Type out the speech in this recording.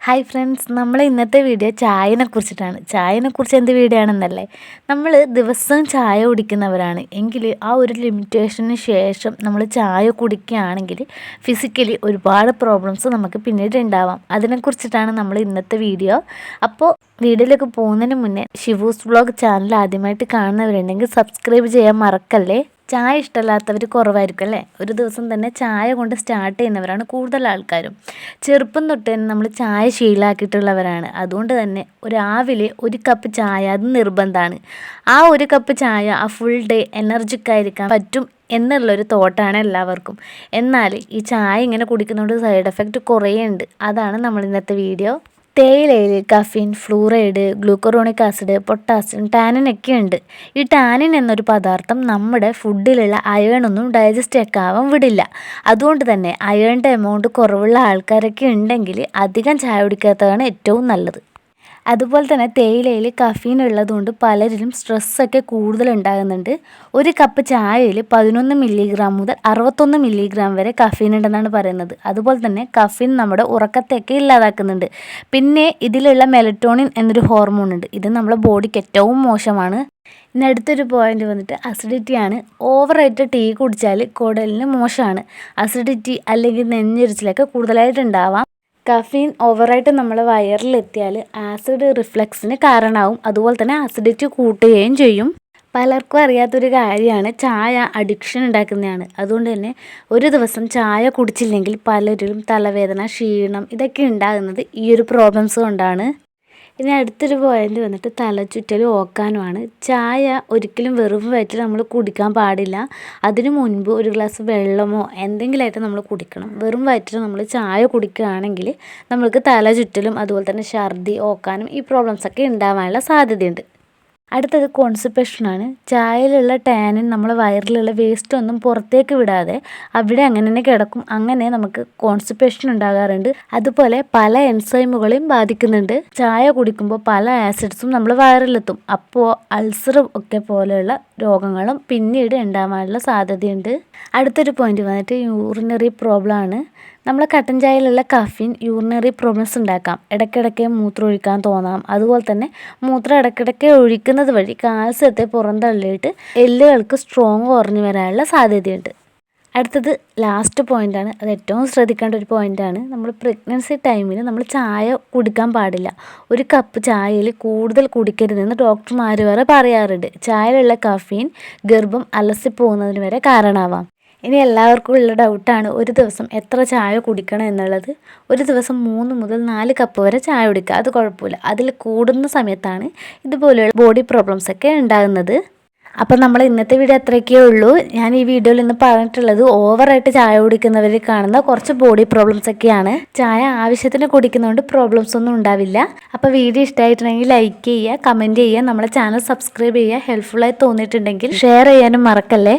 Hi friends നമ്മൾ ഇന്നത്തെ video ചായനെ കുറിച്ചിട്ടാണ് ചായനെ കുറിച്ച് എന്ത് വീഡിയോ ആണെന്നല്ലേ നമ്മൾ ദിവസവും ചായ കുടിക്കുന്നവരാണ്. എങ്കിൽ ആ ഒരു ലിമിറ്റേഷന് ശേഷം നമ്മൾ ചായ കുടിക്കുകയാണെങ്കിൽ ഫിസിക്കലി ഒരുപാട് പ്രോബ്ലംസ് നമുക്ക് പിന്നീട് ഉണ്ടാവാം അതിനെക്കുറിച്ചിട്ടാണ് നമ്മൾ ഇന്നത്തെ വീഡിയോ. അപ്പോൾ വീഡിയോയിലേക്ക് പോകുന്നതിന് മുന്നേ ഷിവൂസ് ബ്ലോഗ് ചാനൽ ആദ്യമായിട്ട് കാണുന്നവരുണ്ടെങ്കിൽ സബ്സ്ക്രൈബ് ചെയ്യാൻ മറക്കല്ലേ? ചായ ഇഷ്ടമല്ലാത്തവർ കുറവായിരിക്കും അല്ലേ? ഒരു ദിവസം തന്നെ ചായ കൊണ്ട് സ്റ്റാർട്ട് ചെയ്യുന്നവരാണ് കൂടുതൽ ആൾക്കാരും. ചെറുപ്പം തൊട്ട് തന്നെ നമ്മൾ ചായ ശീലാക്കിയിട്ടുള്ളവരാണ്. അതുകൊണ്ട് തന്നെ രാവിലെ ഒരു കപ്പ് ചായ അത് നിർബന്ധമാണ് ആ ഒരു കപ്പ് ചായ ആ ഫുൾ ഡേ എനർജിക്കായിരിക്കാൻ പറ്റും എന്നുള്ളൊരു തോട്ടാണ് എല്ലാവർക്കും. എന്നാൽ ഈ ചായ ഇങ്ങനെ കുടിക്കുന്നതുകൊണ്ട് സൈഡ് എഫക്റ്റ് കുറേ ഉണ്ട് അതാണ് നമ്മൾ ഇന്നത്തെ video തേയിലയിൽ caffeine fluoride glucuronic acid potassium tannin ഒക്കെ ഉണ്ട്. ഈ ടാനിൻ എന്നൊരു പദാർത്ഥം നമ്മുടെ ഫുഡിലുള്ള അയേണൊന്നും ഡൈജസ്റ്റ് ഒക്കെ ആവാൻ വിടില്ല. അതുകൊണ്ട് തന്നെ അയേണിന്റെ എമൗണ്ട് കുറവുള്ള ആൾക്കാരൊക്കെ ഉണ്ടെങ്കിൽ അധികം ചായ കുടിക്കാത്തതാണ് ഏറ്റവും നല്ലത്. അതുപോലെ തന്നെ തേയിലയിൽ കഫീൻ ഉള്ളതുകൊണ്ട് പലരിലും സ്ട്രെസ്സൊക്കെ കൂടുതൽ ഉണ്ടാകുന്നുണ്ട് ഒരു കപ്പ് ചായയിൽ പതിനൊന്ന് മില്ലിഗ്രാം മുതൽ അറുപത്തൊന്ന് മില്ലിഗ്രാം വരെ കഫീൻ ഉണ്ടെന്നാണ് പറയുന്നത്. അതുപോലെ തന്നെ കഫീൻ നമ്മുടെ ഉറക്കത്തെയൊക്കെ ഇല്ലാതാക്കുന്നുണ്ട്. പിന്നെ ഇതിലുള്ള മെലറ്റോണിൻ എന്നൊരു ഹോർമോൺ ഉണ്ട്. ഇത് നമ്മുടെ ബോഡിക്ക് ഏറ്റവും മോശമാണ്. ഇനി അടുത്തൊരു പോയിന്റ് വന്നിട്ട് അസിഡിറ്റിയാണ് ഓവറായിട്ട് ടീ കുടിച്ചാൽ കുടലിന് മോശമാണ്. അസിഡിറ്റി അല്ലെങ്കിൽ നെഞ്ഞെരിച്ചിലൊക്കെ കൂടുതലായിട്ട് ഉണ്ടാവാം കഫീൻ ഓവറായിട്ട് നമ്മളെ വയറിലെത്തിയാൽ ആസിഡ് റിഫ്ലക്സിന് കാരണമാവും. അതുപോലെ തന്നെ ആസിഡിറ്റി കൂട്ടുകയും ചെയ്യും. പലർക്കും അറിയാത്തൊരു കാര്യമാണ് ചായ അഡിക്ഷൻ ഉണ്ടാക്കുന്നതാണ്. അതുകൊണ്ട് തന്നെ ഒരു ദിവസം ചായ കുടിച്ചില്ലെങ്കിൽ പലരിലും തലവേദന ക്ഷീണം ഇതൊക്കെ ഉണ്ടാകുന്നത് ഈ ഒരു പ്രോബ്ലംസ് കൊണ്ടാണ്. ഇനി അടുത്തൊരു പോയിന്റ് വന്നിട്ട് തലചുറ്റലും ഓക്കാനുമാണ്. ചായ ഒരിക്കലും വെറും വയറ്റിൽ നമ്മൾ കുടിക്കാൻ പാടില്ല. അതിനു മുൻപ് ഒരു ഗ്ലാസ് വെള്ളമോ എന്തെങ്കിലുമായിട്ട് നമ്മൾ കുടിക്കണം. വെറും വയറ്റിൽ നമ്മൾ ചായ കുടിക്കുകയാണെങ്കിൽ നമ്മൾക്ക് തലചുറ്റലും അതുപോലെ തന്നെ ഛർദി ഓക്കാനും ഈ പ്രോബ്ലംസൊക്കെ ഉണ്ടാവാനുള്ള സാധ്യതയുണ്ട്. അടുത്തത് കോൺസിപ്പേഷനാണ് ചായയിലുള്ള ടാനിൻ നമ്മൾ വയറിലുള്ള വേസ്റ്റ് ഒന്നും പുറത്തേക്ക് വിടാതെ അവിടെ അങ്ങനെ തന്നെ കിടക്കും. അങ്ങനെ നമുക്ക് കോൺസിപ്പേഷൻ ഉണ്ടാകാറുണ്ട്. അതുപോലെ പല എൻസൈമുകളെയും ബാധിക്കുന്നുണ്ട്. ചായ കുടിക്കുമ്പോൾ പല ആസിഡ്സും നമ്മൾ വയറിലെത്തും. അപ്പോൾ അൾസർ ഒക്കെ പോലെയുള്ള രോഗങ്ങളും പിന്നീട് ഉണ്ടാവാനുള്ള സാധ്യതയുണ്ട്. അടുത്തൊരു പോയിന്റ് വന്നിട്ട് യൂറിനറി പ്രോബ്ലം ആണ്. നമ്മളെ കട്ടൻ ചായയിലുള്ള കഫീൻ യൂറിനറി പ്രോബ്ലംസ് ഉണ്ടാക്കാം. ഇടയ്ക്കിടയ്ക്ക് മൂത്രം ഒഴിക്കാൻ തോന്നാം. അതുപോലെ തന്നെ മൂത്രം ഇടയ്ക്കിടയ്ക്ക് ഒഴിക്കുന്നത് വഴി കാൽസ്യത്തെ പുറന്തള്ളിയിട്ട് എല്ലുകൾക്ക് സ്ട്രോങ് കുറഞ്ഞു വരാനുള്ള സാധ്യതയുണ്ട്. അടുത്തത് ലാസ്റ്റ് പോയിന്റാണ് അത് ഏറ്റവും ശ്രദ്ധിക്കേണ്ട ഒരു പോയിന്റാണ് നമ്മൾ പ്രഗ്നൻസി ടൈമിൽ നമ്മൾ ചായ കുടിക്കാൻ പാടില്ല. ഒരു കപ്പ് ചായയിൽ കൂടുതൽ കുടിക്കരുതെന്ന് ഡോക്ടർമാർ വരെ പറയാറുണ്ട്. ചായയിലുള്ള കഫീൻ ഗർഭം അലസിപ്പോകുന്നതിന് വരെ കാരണമാവാം. ഇനി എല്ലാവർക്കും ഉള്ള ഡൗട്ടാണ് ഒരു ദിവസം എത്ര ചായ കുടിക്കണം എന്നുള്ളത്? ഒരു ദിവസം മൂന്ന് മുതൽ നാല് കപ്പ് വരെ ചായ കുടിക്കുക. അത് കുഴപ്പമില്ല. അതിൽ കൂടുന്ന സമയത്താണ് ഇതുപോലെയുള്ള ബോഡി പ്രോബ്ലംസ് ഒക്കെ ഉണ്ടാകുന്നത്. അപ്പം നമ്മൾ ഇന്നത്തെ വീഡിയോ അത്രയൊക്കെ ഉള്ളൂ. ഞാൻ ഈ വീഡിയോയിൽ ഇന്ന് പറഞ്ഞിട്ടുള്ളത് ഓവറായിട്ട് ചായ കുടിക്കുന്നവരിൽ കാണുന്ന കുറച്ച് ബോഡി പ്രോബ്ലംസ് ഒക്കെയാണ്. ചായ ആവശ്യത്തിന് കുടിക്കുന്നതുകൊണ്ട് പ്രോബ്ലംസ് ഒന്നും ഉണ്ടാവില്ല. അപ്പോൾ വീഡിയോ ഇഷ്ടമായിട്ടുണ്ടെങ്കിൽ ലൈക്ക് ചെയ്യുക കമന്റ് ചെയ്യുക നമ്മളെ ചാനൽ സബ്സ്ക്രൈബ് ചെയ്യുക. ഹെൽപ്ഫുള്ളായി തോന്നിയിട്ടുണ്ടെങ്കിൽ ഷെയർ ചെയ്യാനും മറക്കല്ലേ?